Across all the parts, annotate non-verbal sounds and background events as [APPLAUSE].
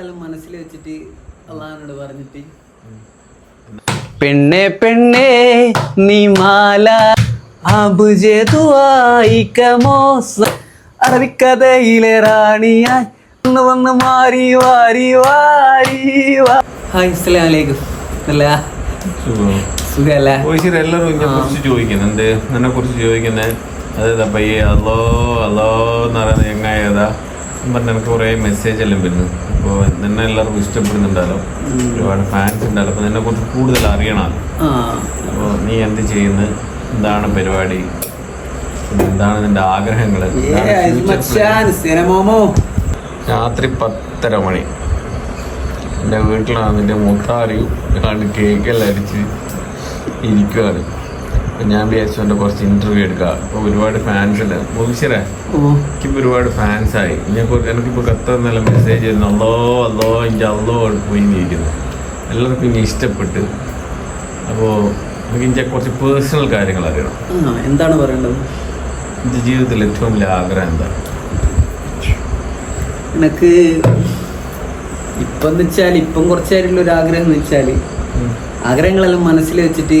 ആഗ്രഹങ്ങളെല്ലാം മനസ്സിൽ വെച്ചിട്ട് അള്ളഹാനോട് പറഞ്ഞിട്ട്. പെണ്ണെ പെണ്ണെ നീ മാല അറബിക്കഥയിലെ റാണിയായി ഒന്ന് വന്ന് മാറി വാരി വാരി വാ. ഹായ് അസ്സലാമു അലൈക്കും അല്ല സുഖല്ലേ? ഓയ്ശരി എല്ലാവരും ഇതിനെ കുറിച്ച് ചോദിക്കുന്നുണ്ട് എന്നെ കുറിച്ച് ചോദിക്കുന്നത് അതെ പയ്യെ അല്ലോ അല്ലോ എന്ന് പറയുന്നത് എങ്ങായതാ പറഞ്ഞ എനിക്ക് കുറേ മെസ്സേജ് എല്ലാം വരുന്നു. അപ്പോൾ നിന്നെ എല്ലാവർക്കും ഇഷ്ടപ്പെടുന്നുണ്ടല്ലോ. ഒരുപാട് ഫാൻസ് ഉണ്ടല്ലോ. അപ്പോൾ നിന്നെ കുറച്ച് കൂടുതൽ അറിയണം. അപ്പോൾ നീ എന്ത് ചെയ്യുന്നു? എന്താണ് പരിപാടി? എന്താണ് നിന്റെ ആഗ്രഹങ്ങൾ രാത്രി പത്തര മണി. എന്റെ വീട്ടിലാണ് നിന്റെ മുത്താറിയും കേക്കെല്ലാം അടിച്ച് ഇരിക്കുകയാണ് ഞാൻ വിചാരിച്ചു എന്റെ കുറച്ച് ഇന്റർവ്യൂ എടുക്കാം. അപ്പോൾ ഒരുപാട് ഫാൻസ് ഉണ്ട്. മുതിശരേ ഓ എനിക്കിപ്പോൾ ഒരുപാട് ഫാൻസായി ഞാൻ എനിക്കിപ്പോൾ നല്ല മെസ്സേജ് ചെയ്യുന്നു. അല്ലോ അല്ലോ എനിക്ക് അല്ലോ പോയി ഇരിക്കുന്നു എല്ലാവർക്കും ഇനി ഇഷ്ടപ്പെട്ട്. അപ്പോൾ എനിക്ക് എനിക്ക് കുറച്ച് പേഴ്സണൽ കാര്യങ്ങൾ അറിയണം. എന്താണ് പറയേണ്ടത്? എന്റെ ജീവിതത്തിൽ ഏറ്റവും വലിയ ആഗ്രഹം എന്താ? എനിക്ക് ഇപ്പം എന്ന് വെച്ചാൽ ഇപ്പം കുറച്ചായിട്ടുള്ള ഒരു ആഗ്രഹം എന്ന് വെച്ചാൽ ആഗ്രഹങ്ങളെല്ലാം മനസ്സിൽ വെച്ചിട്ട്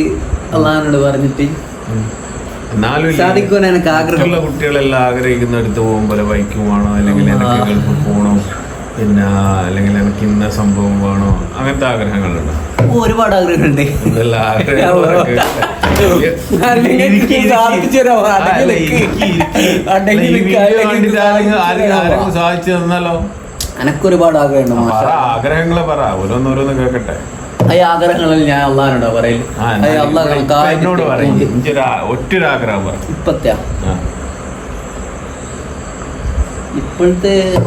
അള്ളഹാനോട് പറഞ്ഞിട്ട് എന്നാലും സാധിക്കുവാൻ എനിക്ക് ആഗ്രഹമുള്ള കുട്ടികളെല്ലാം ആഗ്രഹിക്കുന്ന അടുത്ത് പോകുമ്പോൾ ബൈക്ക് വേണോ അല്ലെങ്കിൽ എനിക്ക് ഗൾഫിൽ പോകണോ പിന്നെ അല്ലെങ്കിൽ എനിക്ക് ഇന്ന സംഭവം വേണോ അങ്ങനത്തെ ആഗ്രഹങ്ങളുണ്ട്? ഒരുപാട് ആഗ്രഹമുണ്ട് സാധിച്ചു തന്നാലോ? എനക്കൊരുപാട് ആഗ്രഹമുണ്ട്. ആഗ്രഹങ്ങളെ പറ. ഓരോന്നോരോന്ന് കേൾക്കട്ടെ ആ ആഗ്രഹങ്ങളിൽ ഞാൻ അള്ളഹാനോടാ പറയൽ എന്നാ അള്ളാഹ് എന്നോട് പറയും. ആ- പറ. ഇപ്പോഴത്തെ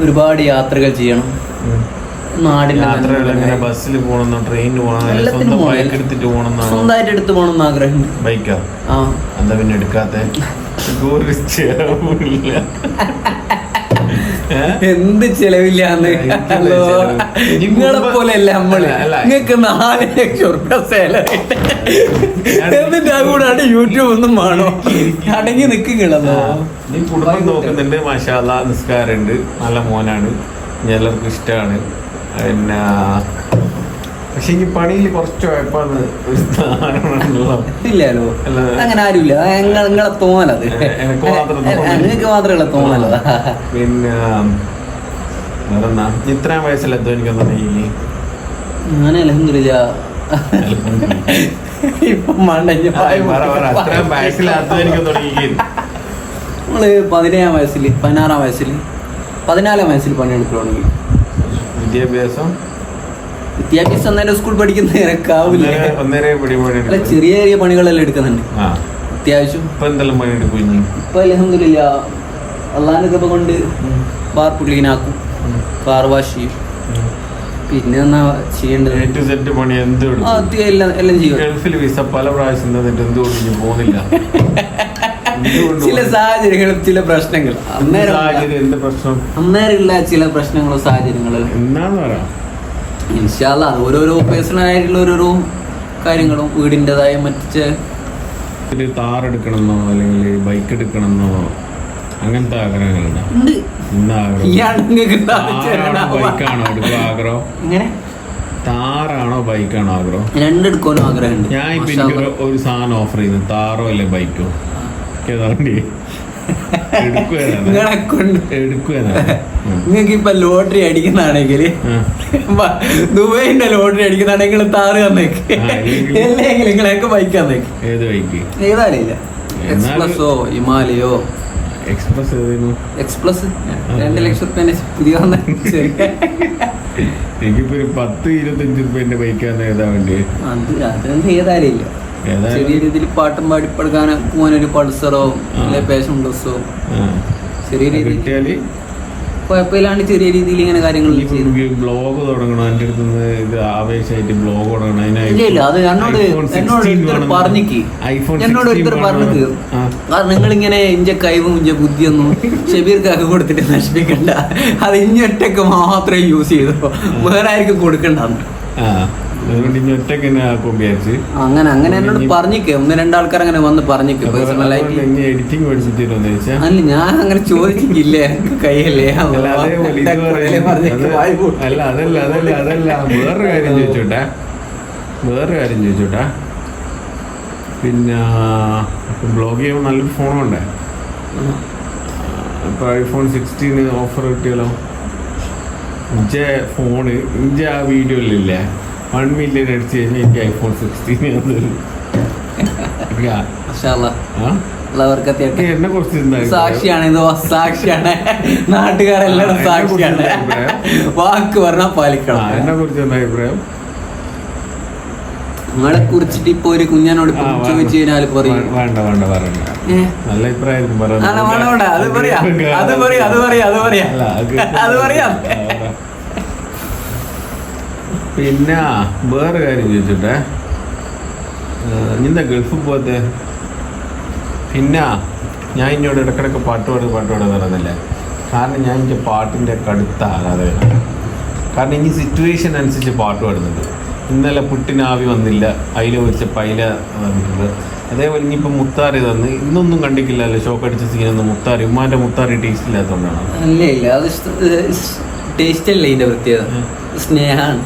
ഒരുപാട് യാത്രകൾ ചെയ്യണം. നാടിന്റെ യാത്രകൾ നന്മ എങ്ങനെ? ബസ്സിൽ പോകണമെന്നോ ട്രെയിനിൽ പോകണോ എല്ലാത്തിനും സ്വന്തം പോകണം. ബൈക്ക് എടുത്തിട്ട് പോകണമെന്നാണോ സ്വന്തമായിട്ട് എടുത്തു ആഗ്രഹമുണ്ട്. ബൈക്കാ? ആ. എന്താ പിന്നെ എടുക്കാത്ത? ഒരു? [LAUGHS] എന്ത് ചെലവില്ലാന്ന്. നിങ്ങളെ പോലെ അല്ല നമ്മൾ. നിങ്ങൾക്ക് നാല് ലക്ഷം സാലറി ഞാൻ- എന്നിട്ട് അതുകൂടാണ്ട് യൂട്യൂബ് ഒന്നും വേണോ? അടങ്ങി നിൽക്കുകളോ ആ, നീ കുടുംബം നോക്കുന്നുണ്ട്. മാഷാല്ല നിസ്കാരമുണ്ട്. നല്ല മോനാണ്. എല്ലാവർക്കും ഇഷ്ടമാണ് പിന്നെ പക്ഷെ ഈ പണിയിൽ കുറച്ച് ഉഴപ്പാണ് ഒരു സ്ഥാനമാണല്ലോ ഇല്ലല്ലോ. അങ്ങനെ ആരുമില്ല. നിങ്ങളെ തോന്നലത്. നിങ്ങൾക്ക് മാത്രമുള്ള തോന്നലതാ. പിന്നെ ഇത്രയും വയസ്സിലെത്തോ എനിക്ക് എനിക്കൊന്നാ ഞാൻ അലഹമില്ല ഇപ്പൊ മണ്ടഞ്ഞ നമ്മൾ പതിനേഴാം വയസ്സിൽ പതിനാറാം വയസ്സിൽ പതിനാലാം വയസ്സിൽ പണിയെടുക്കണമെങ്കിൽ തുടങ്ങി വിദ്യാഭ്യാസം? വിദ്യാഭ്യാസം തന്നെ സ്കൂൾ പഠിക്കുന്ന നിരക്കാവില്ല. അല്ല ചെറിയ ചെറിയ പണികളെല്ലാം എടുക്കുന്നുണ്ട്. അത്യാവശ്യം. ഇപ്പൊ അലഹമില്ല അള്ളാന്റെ കൃപ കൊണ്ട് ബാർപ്പ് ക്ലീൻ ആക്കും. കാർ വാഷ് ചെയ്യും. പിന്നെ എന്നാ ചെയ്യേണ്ടത്? എല്ലാം എല്ലാം ചെയ്യും ഗൾഫിൽ വിസ പല പ്രാവശ്യം എന്തുകൊണ്ട് പോകുന്നില്ല? ചില സാഹചര്യങ്ങളും ചില പ്രശ്നങ്ങൾ. അന്നേരം അന്നേരമുള്ള ചില പ്രശ്നങ്ങളും സാഹചര്യങ്ങളും. എന്നാന്ന് പറയാം. ഇൻഷാല്ല അത് ഓരോരോ പേഴ്സണൽ ആയിട്ടുള്ള ഓരോരോ കാര്യങ്ങളും വീടിന്റെതായ മറ്റേ താർ എടുക്കണമെന്നോ അല്ലെങ്കിൽ ബൈക്ക് എടുക്കണമെന്നോ അങ്ങനത്തെ ആഗ്രഹങ്ങളുണ്ടോ? ആഗ്രഹം. ബൈക്കാണോ എടുക്കുക ആഗ്രഹം? താറാണോ ബൈക്കാണോ ആഗ്രഹം? രണ്ടെടുക്കാനും ആഗ്രഹമുണ്ട്. ഞാൻ ഇപ്പൊ ഒരു- സാധനം ഓഫർ ചെയ്യുന്നു താറോ അല്ലേ ബൈക്കോ ഏതാ വണ്ടി എടുക്കുകയാണ് നിങ്ങളെ കൊണ്ട്. നിങ്ങൾക്ക് ഇപ്പൊ ലോട്ടറി അടിക്കുന്നതാണെങ്കിൽ ദുബൈന്റെ ലോട്ടറി അടിക്കുന്നതാണെങ്കിൽ താറ് തന്നേക്ക്. അല്ലെങ്കിൽ നിങ്ങളെയൊക്കെ ബൈക്ക് തന്നേക്ക്. ഏത് ബൈക്ക്? എന്നാലും- എക്സ്പ്ലസോ ഹിമാലയോ ഏതായിരുന്നു? എക്സ്പ്ലസ് രണ്ട് ലക്ഷം റുപ്യ പുതിയ എനിക്കിപ്പോ ഒരു പത്ത് ഇരുപത്തഞ്ച് റുപ്യന്റെ ബൈക്കാണ് ഏതാ വേണ്ടി അത് അതൊന്നും ഏതായാലും ഏതായാലും- ചെറിയ രീതിയിൽ പാട്ടും പാടിപ്പെടുക്കാൻ പോകാനൊരു പൾസറോ ആ. അല്ലെ പാഷൻ ആ. ചെറിയ രീതിയിൽ കുഴപ്പമില്ലാണ്ട് ചെറിയ രീതിയിൽ ഇങ്ങനെ കാര്യങ്ങൾ ബ്ലോഗ് തുടങ്ങണം. എന്റെ അടുത്ത് ഇത് ആവേശമായിട്ട് ബ്ലോഗ് തുടങ്ങണം. ഇല്ല അത് എന്നോട് എന്നോട് ഒരുത്തർ പറഞ്ഞിക്ക്. ഐഫോൺ എന്നോട് ഒരുത്തർ പറഞ്ഞിക്ക്. കാരണം നിങ്ങൾ ഇങ്ങനെ ഇഞ്ച കൈവും ഇഞ്ച ബുദ്ധിയൊന്നും ഷബീർക്കാക്ക് കൊടുത്തിട്ട് നശിപ്പിക്കണ്ട. അത് ഇഞ്ഞൊറ്റക്ക് മാത്രമേ യൂസ് ചെയ്തോ. വേറെ ആർക്കും കൊടുക്കണ്ടെന്ന് അതുകൊണ്ട് ഇനി ഒറ്റയ്ക്ക് തന്നെ ആക്കും വിചാരിച്ച്. അങ്ങനെ അങ്ങനെ എന്നോട് പറഞ്ഞിക്ക്. ഒന്ന് രണ്ടാൾക്കാർ അങ്ങനെ വന്ന് പറഞ്ഞിക്ക്. പേഴ്സണലായിട്ട് ഇനി എഡിറ്റിംഗ് പഠിച്ചിട്ട് അല്ല ഞാൻ അങ്ങനെ ചോദിച്ചിട്ടില്ല? എനിക്ക് കയ്യല്ലേ? അല്ല അതല്ല അതല്ല അതല്ല വേറൊരു കാര്യം ചോദിച്ചോട്ടെ. വേറൊരു കാര്യം ചോദിച്ചോട്ടെ. പിന്നെ ബ്ലോഗ് ചെയ്യുമ്പോൾ നല്ലൊരു ഫോണുണ്ടേ വേണ്ടേ ഇപ്പൊ ഐഫോൺ സിക്സ്റ്റീന് ഓഫർ കിട്ടിയാലോ ഇഞ്ച ഫോണ് ഇഞ്ച ആ വീഡിയോയിലില്ലേ വൺ മില്യൺ അടിച്ച് കഴിഞ്ഞാൽ എനിക്ക് ഐഫോൺ സിക്സ്റ്റീൻ എന്നെ കുറിച്ച്? സാക്ഷിയാണ് ഇത് സാക്ഷിയാണ്. നാട്ടുകാരെല്ലാം സാക്ഷിയാണ്. വാക്ക് പറഞ്ഞാൽ പാലിക്കണം. എന്നെ കുറിച്ച് എന്താ അഭിപ്രായം? നിങ്ങളെ കുറിച്ചിട്ട് ഇപ്പൊ ഒരു കുഞ്ഞാനോട്. ചോദിച്ചു കഴിഞ്ഞാൽ പറയും. വേണ്ട വേണ്ട പറയണ്ട. നല്ല അഭിപ്രായം വേണ്ട. അത് പറയാം. അത് പറയാം, അത് പറയാം, [LAUGHS] അത് പറയാം. അത് പറയാം. പിന്നെ വേറെ കാര്യം ചോദിച്ചിട്ടെ. നിന്റെ ഗൾഫിൽ പോകത്തെ? പിന്നെ ഞാൻ ഇന്നോട് ഇടക്കിടക്ക് പാട്ട് പാടുക പാട്ട് പാടുക പറയുന്നില്ലേ കാരണം ഞാൻ എനിക്ക് പാട്ടിന്റെ കടുത്ത ആരാധകനാണ്. കാരണം ഇനി സിറ്റുവേഷൻ അനുസരിച്ച് പാട്ട് പാടുന്നുണ്ട്. ഇന്നലെ പുട്ടിനാവി വന്നില്ല. അയില വെച്ച് അയില വന്നിട്ടുണ്ട്. അതേപോലെ ഇനിയിപ്പോൾ മുത്താറി തന്ന്. ഇന്നൊന്നും കണ്ടിട്ടില്ലല്ലോ. ഷോക്ക് അടിച്ച സീനൊന്നും മുത്താറി. ഉമ്മാന്റെ മുത്താറി ടേസ്റ്റ് ഇല്ലാത്തതുകൊണ്ടാണ് അല്ല ഇല്ല. അത് ടേസ്റ്റ് അല്ലേ ഇതിന്റെ പ്രത്യേകത? സ്നേഹമാണ്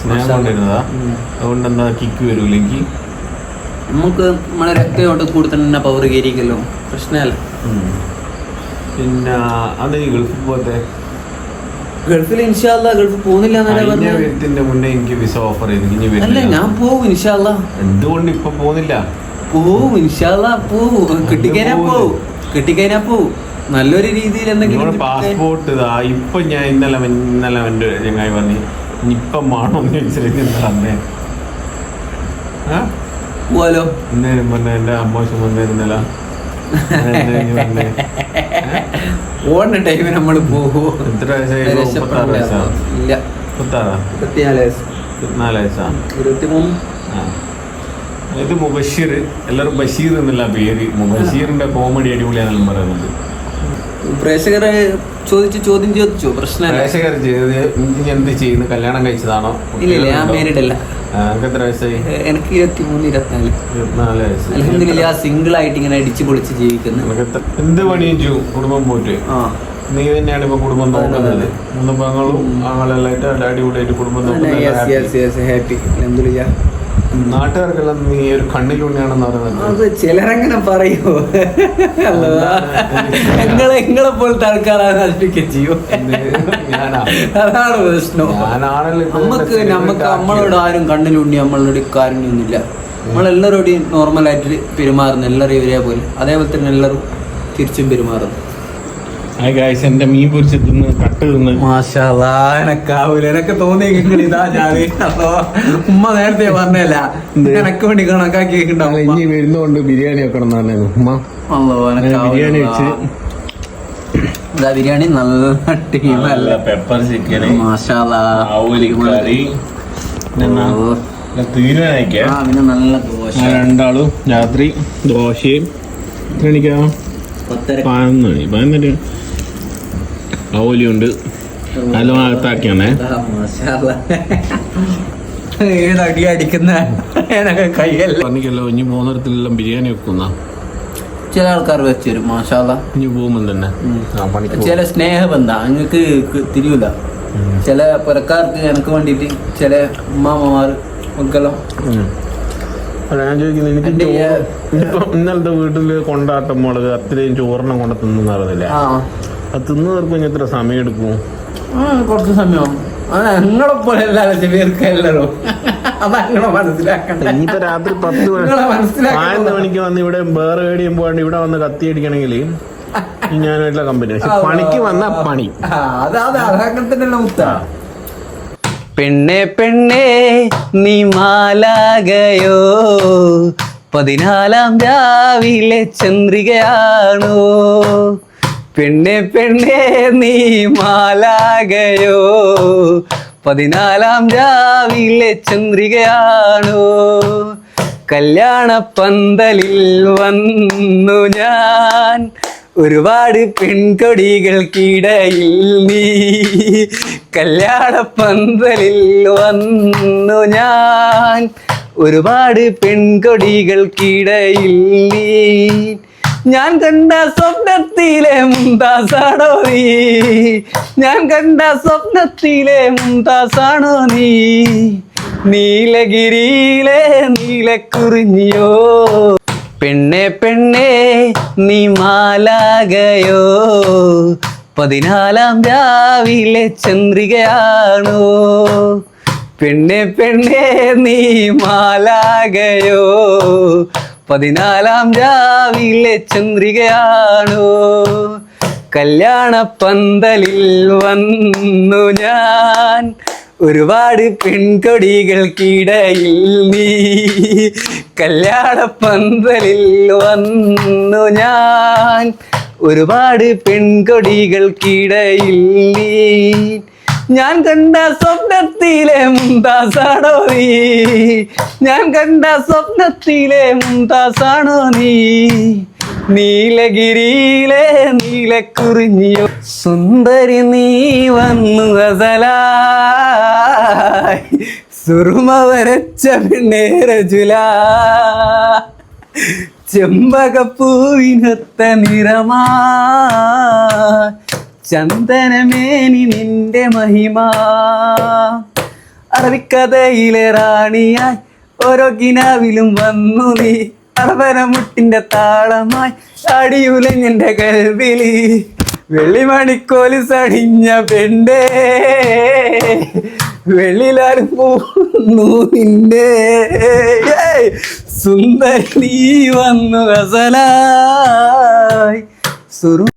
സ്നേഹം കൊണ്ടിരുന്നതാ? അതുകൊണ്ട് എന്താ കിക്ക് വരൂല്ലെങ്കിൽ നമുക്ക് നമ്മളെ രക്തയോട്ട് കൂടുതൽ തന്നെ പവർ കയറിക്കല്ലോ പ്രശ്നമല്ല. പിന്നെ അത് ഗൾഫ് ഗൾഫിൽ പോകത്തെ ഗൾഫിൽ ഇൻഷാല്ല ഗൾഫ് പോകുന്നില്ല എന്നല്ലേ മുന്നേ എനിക്ക് വിസ ഓഫർ ചെയ്തു. അല്ല ഞാൻ പോകും ഇൻഷാല്ല എന്തുകൊണ്ട് ഇപ്പൊ പോകുന്നില്ല? പോവും ഇൻഷാല്ല പോവും കിട്ടിക്കഴിഞ്ഞാ പോവും കിട്ടിക്കഴിഞ്ഞാ പോവും നല്ലൊരു രീതിയിൽ എന്തെങ്കിലും പാസ്പോർട്ട് ഇതാ. ഇപ്പൊ ഞാൻ ഇന്നലെ ഇന്നലെ എന്റെ ചങ്ങായി പറഞ്ഞു. ഇനിയിപ്പം ഇപ്പം എന്താ അന്നേ ആ? പോവാലോ. ഇന്നേരം പറഞ്ഞ എന്റെ അമ്മോശം വന്നിരുന്നല്ല [LAUGHS] ഓടുന്ന ടൈമിൽ നമ്മൾ പോകും എത്ര വയസ്സായി? ഇപ്പൊ? മുപ്പത്താറ് വയസ്സാ? ഇല്ല. മുപ്പത്താറാ? ഇരുപത്തിനാല് വയസ്സ്. ഇരുപത്തിനാല് വയസ്സാ? ഇരുപത്തിമൂന്ന്. ഇത് മുബഷീർ. എല്ലാവരും ബഷീർ എന്നുള്ള പേര്. മുബഷീറിന്റെ കോമഡി അടിപൊളിയാണെന്നും പറയുന്നുണ്ട്. പ്രേക്ഷകരെ ചോദിച്ച് ചോദ്യം ചോദിച്ചു? പ്രശ്നം പ്രേക്ഷകർ എന്ത് ചെയ്യുന്നു? കല്യാണം കഴിച്ചതാണോ? ഇല്ല ഞാൻ വയസ്സായി? എനിക്ക് ഇരുപത്തിമൂന്ന് ഇരുപത്തിനാല്. ഇരുപത്തിനാല് വയസ്സ്. അലഹമില്ല സിംഗിൾ ആയിട്ട് ഇങ്ങനെ അടിച്ചു പൊളിച്ച് ജീവിക്കുന്നു. എന്ത് പണിയും ചെയ്യും? കുടുംബം പോയിട്ട് നീ തന്നെയാണ് ഇപ്പൊ കുടുംബം നോക്കുന്നത്. മൂന്ന് പെങ്ങളും ആയിട്ട് അടിപൊളിയായിട്ട് കുടുംബം നോക്കുന്നത് ഹാപ്പി അലഹമില്ല നാട്ടുകാർക്കെല്ലാം നീ ഒരു കണ്ണിലുണ്ണിയാണെന്ന് പറയുന്നത് അത് ചിലരങ്ങനെ പറയൂ. നിങ്ങളെ നിങ്ങളെ പോലത്തെ ആൾക്കാരാണ് നശിപ്പിക്കുകയും ചെയ്യും. അതാണ് പ്രശ്നം. നമുക്ക് നമുക്ക് നമ്മളോട് ആരും കണ്ണിലുണ്ണി നമ്മളോട് കാരുണ്യൊന്നുമില്ല നമ്മളെല്ലാവരോടും നോർമലായിട്ട് പെരുമാറുന്നു എല്ലാവരും ഇവരെ പോലും അതേപോലെ തന്നെ എല്ലാവരും തിരിച്ചും പെരുമാറുന്നു. ഹായ് ഗായ്സ് എന്റെ മീൻ പൊരിച്ച് തിന്ന് കട്ട് തിന്ന്. മാഷാല്ലാ എനക്കാവൂല. എനക്ക് തോന്നി ഇങ്ങനെ ഇതാ ഞാൻ അപ്പൊ ഉമ്മ നേരത്തെ പറഞ്ഞല്ല എനക്ക് വേണ്ടി കണക്കാക്കി ഇനി വരുന്നോണ്ട് ബിരിയാണി വെക്കണം എന്നാണ് ഉമ്മ. ബിരിയാണി വെച്ച്. ഇതാ ബിരിയാണി നല്ല ടീമല്ല പെപ്പർ ചിക്കൻ മാഷാല്ലാ. കറി. പിന്നെ നല്ല ദോശ. രണ്ടാളും രാത്രി ദോശയും എണിക്കാ മണി പതിനൊന്ന് മണി പതിനൊന്നര. അവലിയുണ്ട് നല്ല മാഷാല്ലാ. ഏതടി അടിക്കുന്ന? കയ്യല്ല. പറഞ്ഞിക്കല്ലോ ഇനി പോകുന്നിടത്തിലെല്ലാം ബിരിയാണി വെക്കുന്ന? ചില ആൾക്കാർ വെച്ചുതരും മാഷാല്ല ഇനി പോകുമ്പോൾ തന്നെ. ചില സ്നേഹബന്ധ നിങ്ങൾക്ക് തിരിയൂല. ചില പുറക്കാർക്ക് എനിക്ക് വേണ്ടിയിട്ട് ചില ഉമ്മാമ്മമാർ മക്കളും. ഞാൻ ചോദിക്കുന്നത് എനിക്ക് ഇന്നലത്തെ വീട്ടിൽ കൊണ്ടാട്ടം മുളക് അത്രയും ചോറിനെ കൊണ്ട് തിന്നു ആ. അത് തിന്നു തീർക്കും ഇനി എത്ര സമയം എടുക്കും? ആ, കുറച്ച് സമയം. പോലെ അതാ മനസ്സിലാക്കണ്ട. ഇനിയിപ്പോ രാത്രി പത്ത്. പതിനൊന്ന് മണിക്ക് വന്ന് ഇവിടെ വേറെ ഏടിയും പോകാണ്ട് ഇവിടെ വന്ന് കത്തി അടിക്കണമെങ്കിൽ ഞാനായിട്ടുള്ള കമ്പനി പക്ഷെ പണിക്ക് വന്ന പണി. പെണ്ണെ പെണ്ണെ നീ മാലാകയോ? പതിനാലാം രാവിലെ ചന്ദ്രികയാണോ? പെണ്ണെ പെണ്ണെ നീ മാലാകയോ പതിനാലാം രാവിലെ ചന്ദ്രികയാണോ? കല്യാണ പന്തലിൽ വന്നു ഞാൻ. ഒരുപാട് പെൺകൊടികൾക്കിടയിൽ നീ കല്യാണ പന്തലിൽ വന്നു ഞാൻ. ഒരുപാട് പെൺകൊടികൾക്കിടയിൽ നീ ഞാൻ കണ്ട സ്വപ്നത്തിലെ മുന്താസാണോ നീ? ഞാൻ കണ്ട സ്വപ്നത്തിലെ മുന്താസാണോ നീ? നീലഗിരിയിലെ നീലക്കുറിഞ്ഞിയോ? പെണ്ണെ പെണ്ണെ നീ മാലാകയോ? പതിനാലാം രാവിലെ ചന്ദ്രികയാണോ? പെണ്ണെ പെണ്ണെ നീ മാലാകയോ? പതിനാലാം രാവിലെ ചന്ദ്രികയാണോ. കല്യാണ പന്തലിൽ വന്നു ഞാൻ. ഒരുപാട് പെൺകൊടികൾക്കിടയിൽ നീ. കല്യാണ പന്തലിൽ വന്നു ഞാൻ. ഒരുപാട് പെൺകൊടികൾക്കിടയിൽ നീ. ഞാൻ കണ്ട സ്വപ്നത്തിലെ മുന്താസാണോ നീ? ഞാൻ കണ്ട സ്വപ്നത്തിലെ മുന്താസാണോ നീ? നീലഗിരിയിലെ നീലക്കുറിഞ്ഞിയോ? സുന്ദരി നീ വന്നു ഗസലായി സുറുമ വരച്ച പിന്നേരജുല ചെമ്പകപ്പൂവിനൊത്ത നിറമാ. ചന്ദനമേനി നിന്റെ മഹിമ. അറബിക്കഥയിലെ റാണിയായി ഓരോ കിനാവിലും വന്നു നീ. അറബനമുട്ടിന്റെ താളമായി അടിയുലഞ്ഞെന്റെ കൽവിലി വെള്ളിമണിക്കോൽ സടിഞ്ഞ പെണ്ടേ. വെള്ളിലാരും പോന്നു നിന്റെ. സുന്ദരി വന്നു അസലായി സുറു